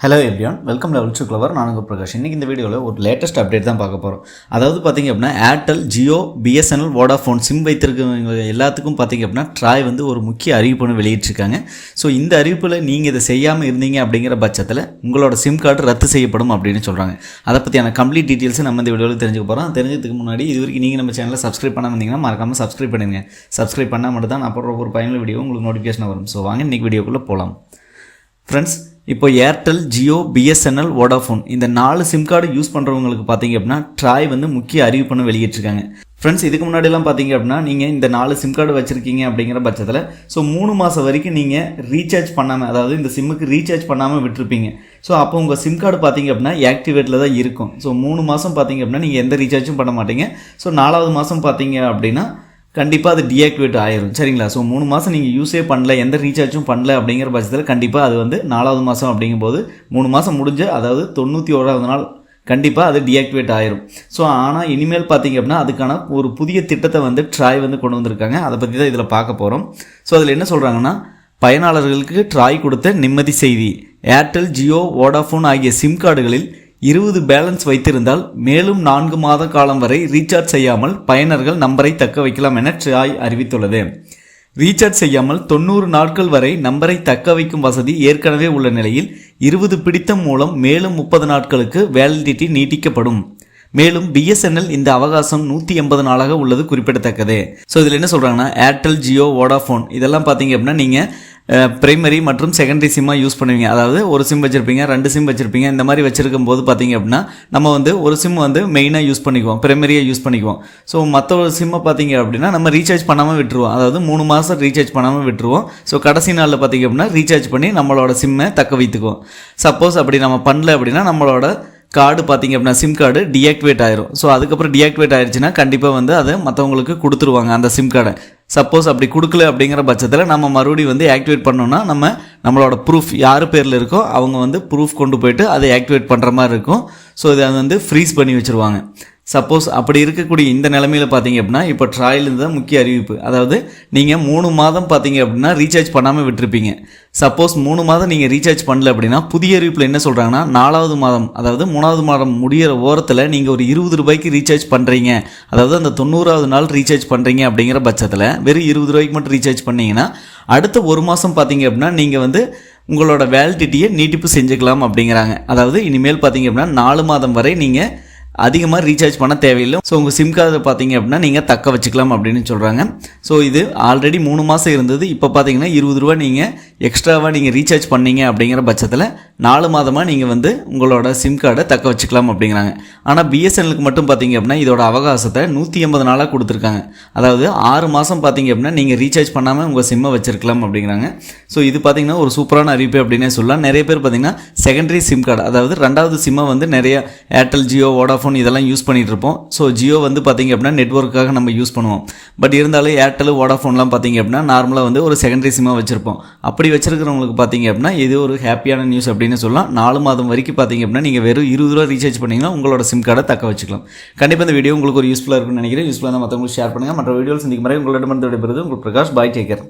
Hello everyone welcome level to clever நான் உங்கள் பிரகாஷ். இன்றைக்கி இந்த வீடியோவில் ஒரு லேட்டஸ்ட் அப்டேட் தான் பார்க்க போகிறோம் அதாவது பார்த்தீங்க அப்படின்னா Airtel Jio BSNL Vodafone SIM வைத்திருக்கவங்க எல்லாத்துக்கும் பார்த்தீங்க அப்படின்னா ட்ராய் வந்து ஒரு முக்கிய அறிவிப்புன்னு வெளியிட்டிருக்காங்க. ஸோ இந்த அறிவிப்பில் நீங்கள் இதை செய்யாமல் இருந்தீங்க அப்படிங்கிற பட்சத்தில் உங்களோட சிம் கார்டு ரத்து செய்யப்படும் அப்படின்னு சொல்கிறாங்க அதை பற்றியான கம்ப்ளீட் டீட்டெயில்ஸை நம்ம இந்த வீடியோவில் தெரிஞ்சுக்க போகிறோம் தெரிஞ்சதுக்கு முன்னாடி இது வரைக்கும் நீங்கள் நம்ம சேனலில் சப்ஸ்கிரைப் பண்ண வந்தீங்கன்னா மறக்காமல் சப்ஸ்கிரைப் பண்ணுங்க சப்ஸ்கிரைப் பண்ணால் மட்டும் தான் நான் போடுற ஒரு பயனுள்ள வீடியோ உங்களுக்கு நோட்டிஃபிகேஷன் வரும். ஸோ வாங்க இன்றைக்கி வீடியோக்குள்ளே போகலாம் ஃப்ரெண்ட்ஸ் இப்போ ஏர்டெல் ஜியோ பிஎஸ்என்எல் வோடாஃபோன் இந்த நாலு சிம் கார்டு யூஸ் பண்ணுறவங்களுக்கு பார்த்தீங்க அப்படின்னா ட்ராய் வந்து முக்கிய அறிவிப்புன்னு வெளியிட்டிருக்காங்க. ஃப்ரெண்ட்ஸ் இதுக்கு முன்னாடிலாம் பார்த்தீங்க அப்படின்னா நீங்கள் இந்த நாலு சிம் கார்டு வச்சுருக்கீங்க அப்படிங்கிற பட்சத்தில் ஸோ மூணு மாதம் வரைக்கும் நீங்கள் ரீசார்ஜ் பண்ணாமல் அதாவது இந்த சிம்முக்கு ரீசார்ஜ் பண்ணாமல் விட்டுருப்பீங்க. ஸோ அப்போ உங்கள் சிம் கார்டு பார்த்தீங்க அப்படின்னா ஆக்டிவேட்டில் தான் இருக்கும். ஸோ மூணு மாதம் பார்த்தீங்க அப்படின்னா நீங்கள் எந்த ரீசார்ஜும் பண்ண மாட்டீங்க. ஸோ நாலாவது மாதம் பார்த்தீங்க அப்படின்னா கண்டிப்பாக அது டீஆக்டிவேட் ஆயிரும். சரிங்களா? ஸோ மூணு மாதம் நீங்கள் யூஸே பண்ணல எந்த ரீசார்ஜும் பண்ணல அப்படிங்கிற பட்சத்தில் கண்டிப்பாக அது வந்து நாலாவது மாதம் அப்படிங்கும்போது மூணு மாதம் முடிஞ்ச அதாவது தொண்ணூற்றி ஓராவது நாள் கண்டிப்பாக அது டீஆக்டிவேட் ஆயிரும். ஸோ ஆனால் இனிமேல் பார்த்தீங்க அப்படின்னா அதுக்கான ஒரு புதிய திட்டத்தை வந்து ட்ராய் வந்து கொண்டு வந்திருக்காங்க. அதை பற்றி தான் இதில் பார்க்க போகிறோம் ஸோ அதில் என்ன சொல்கிறாங்கன்னா பயனாளர்களுக்கு ட்ராய் கொடுத்த நிம்மதி செய்தி. ஏர்டெல் ஜியோ வோடாஃபோன் ஆகிய சிம் கார்டுகளில் இருபது பேலன்ஸ் வைத்திருந்தால் மேலும் நான்கு மாத காலம் வரை ரீசார்ஜ் செய்யாமல் பயனர்கள் நம்பரை தக்க வைக்கலாம் என ட்ராய் அறிவித்துள்ளது. ரீசார்ஜ் செய்யாமல் தொண்ணூறு நாட்கள் வரை நம்பரை தக்க வைக்கும் வசதி ஏற்கனவே உள்ள நிலையில் இருபது பிடித்தம் மூலம் மேலும் முப்பது நாட்களுக்கு வேலிடிட்டி நீட்டிக்கப்படும். மேலும் பிஎஸ்என்எல் இந்த அவகாசம் நூற்றி எண்பது நாளாக உள்ளது குறிப்பிடத்தக்கது. ஸோ இதில் என்ன சொல்கிறாங்கன்னா ஏர்டெல் ஜியோ வோடாஃபோன் இதெல்லாம் பார்த்தீங்க அப்படின்னா நீங்கள் பிரைமரி மற்றும் செகண்டரி சிம்மாக யூஸ் பண்ணுவீங்க. அதாவது ஒரு சிம் வச்சுருப்பீங்க ரெண்டு சிம் வச்சுருப்பீங்க. இந்த மாதிரி வச்சுருக்கும் போது பார்த்தீங்க அப்படின்னா நம்ம வந்து ஒரு சிம் வந்து மெயினாக யூஸ் பண்ணிக்குவோம். பிரைமரியாக யூஸ் பண்ணிக்குவோம். ஸோ மற்ற ஒரு சிம்மை பார்த்தீங்க அப்படின்னா நம்ம ரீசார்ஜ் பண்ணாமல் விட்டுருவோம். அதாவது மூணு மாதம் ரீசார்ஜ் பண்ணாமல் விட்டுருவோம். ஸோ கடைசி நாளில் பார்த்தீங்க அப்படின்னா ரீசார்ஜ் பண்ணி நம்மளோட சிம்மை தக்க வைத்துக்குவோம். சப்போஸ் அப்படி நம்ம பண்ணல அப்படின்னா நம்மளோட கார்டு பார்த்தீங்க அப்படின்னா சிம் கார்டு டிஆக்டிவேட் ஆயிரும். ஸோ அதுக்கப்புறம் டிஆக்டிவேட் ஆயிடுச்சுன்னா கண்டிப்பாக வந்து அதை மற்றவங்களுக்கு கொடுத்துருவாங்க அந்த சிம் கார்டை. சப்போஸ் அப்படி கொடுக்கல அப்படிங்கிற பட்சத்தில் நம்ம மறுபடியும் வந்து ஆக்டிவேட் பண்ணோம்னா நம்ம நம்மளோட ப்ரூஃப் யார் பேரில் இருக்கோ அவங்க வந்து ப்ரூஃப் கொண்டு போயிட்டு அதை ஆக்டிவேட் பண்ணுற மாதிரி இருக்கும். ஸோ இதை வந்து ஃப்ரீஸ் பண்ணி வச்சுருவாங்க. சப்போஸ் அப்படி இருக்கக்கூடிய இந்த நிலமையில் பார்த்தீங்க அப்படின்னா இப்போ ட்ராயிலிருந்து தான் முக்கிய அறிவிப்பு. அதாவது நீங்கள் மூணு மாதம் பார்த்தீங்க அப்படின்னா ரீசார்ஜ் பண்ணாமல் விட்டுருப்பீங்க. சப்போஸ் மூணு மாதம் நீங்கள் ரீசார்ஜ் பண்ணல அப்படின்னா புதிய அறிவிப்பில் என்ன சொல்கிறாங்கன்னா நாலாவது மாதம் அதாவது மூணாவது மாதம் முடிகிற ஓரத்தில் நீங்கள் ஒரு இருபது ரூபாய்க்கு ரீசார்ஜ் பண்ணுறீங்க அதாவது அந்த தொண்ணூறாவது நாள் ரீசார்ஜ் பண்ணுறீங்க அப்படிங்கிற பட்சத்தில் வெறும் இருபது ரூபாய்க்கு மட்டும் ரீசார்ஜ் பண்ணீங்கன்னா அடுத்த ஒரு மாதம் பார்த்தீங்க அப்படின்னா நீங்கள் வந்து உங்களோட வேலிடிட்டியை நீட்டிப்பு செஞ்சுக்கலாம் அப்படிங்கிறாங்க. அதாவது இனிமேல் பார்த்தீங்க அப்படின்னா நாலு மாதம் வரை நீங்கள் அதிகமாக ரீசார்ஜ் பண்ண தேவையில்லை. ஸோ உங்கள் சிம் கார்டை பார்த்தீங்க அப்படின்னா நீங்கள் தக்க வச்சுக்கலாம் அப்படின்னு சொல்கிறாங்க ஸோ இது ஆல்ரெடி மூணு மாதம் இருந்தது. இப்போ பார்த்தீங்கன்னா இருபது ரூபா நீங்கள் எக்ஸ்ட்ராவாக நீங்கள் ரீசார்ஜ் பண்ணீங்க அப்படிங்கிற பட்சத்தில் நாலு மாதமாக நீங்கள் வந்து உங்களோட சிம் கார்டை தக்க வச்சுக்கலாம் அப்படிங்கிறாங்க. ஆனால் பிஎஸ்என்எலுக்கு மட்டும் பார்த்தீங்க அப்படின்னா இதோட அவகாசத்தை நூற்றி எண்பது நாளாக கொடுத்துருக்காங்க. அதாவது ஆறு மாதம் பார்த்தீங்க அப்படின்னா நீங்கள் ரீசார்ஜ் பண்ணாமல் உங்கள் சிம்மை வச்சிருக்கலாம் அப்படிங்கிறாங்க. ஸோ இது பார்த்தீங்கன்னா ஒரு சூப்பரான அறிவிப்பு அப்படின்னே சொல்லலாம். நிறைய பேர் பார்த்தீங்கன்னா செகண்டரி சிம் கார்டு அதாவது ரெண்டாவது சிம்மை வந்து நிறைய ஏர்டெல் ஜியோ வோடாஃபோன் இதெல்லாம் யூஸ் பண்ணிகிட்டு இருப்போம். ஸோ ஜியோ வந்து பார்த்தீங்க அப்படின்னா நெட்ஒர்க்காக நம்ம யூஸ் பண்ணுவோம். பட் இருந்தாலும் ஏர்டெல் வோடாஃபோன்லாம் பார்த்தீங்க அப்படின்னா நார்மலாக வந்து ஒரு செகண்டரி சிம்மாக வச்சுருப்போம். அப்படி வச்சுருக்கிறவங்களுக்கு பார்த்தீங்க அப்படின்னா இது ஒரு ஹாப்பியான நியூஸ் அப்படின்னு சொல்லலாம். நாலு மாதம் வரைக்கும் பார்த்தீங்க அப்படின்னா நீங்கள் வெறும் இருபது ரூபா ரீசார்ஜ் பண்ணிங்கன்னா உங்களோட சிம் கார்டை தக்க வச்சுக்கலாம். கண்டிப்பாக இந்த வீடியோ உங்களுக்கு ஒரு யூஸ்ஃபுல்லாக இருக்கும்னு நினைக்கிறேன். யூஸ்ஃபுல்லாக மற்றவங்களுக்கு ஷேர் பண்ணுங்கள் மற்ற வீடியோஸ் இன்றைக்கு மாதிரி உங்களிடம் வந்து விடைபெறுது உங்களுக்கு பிரகாஷ் பாய் டேக்கர்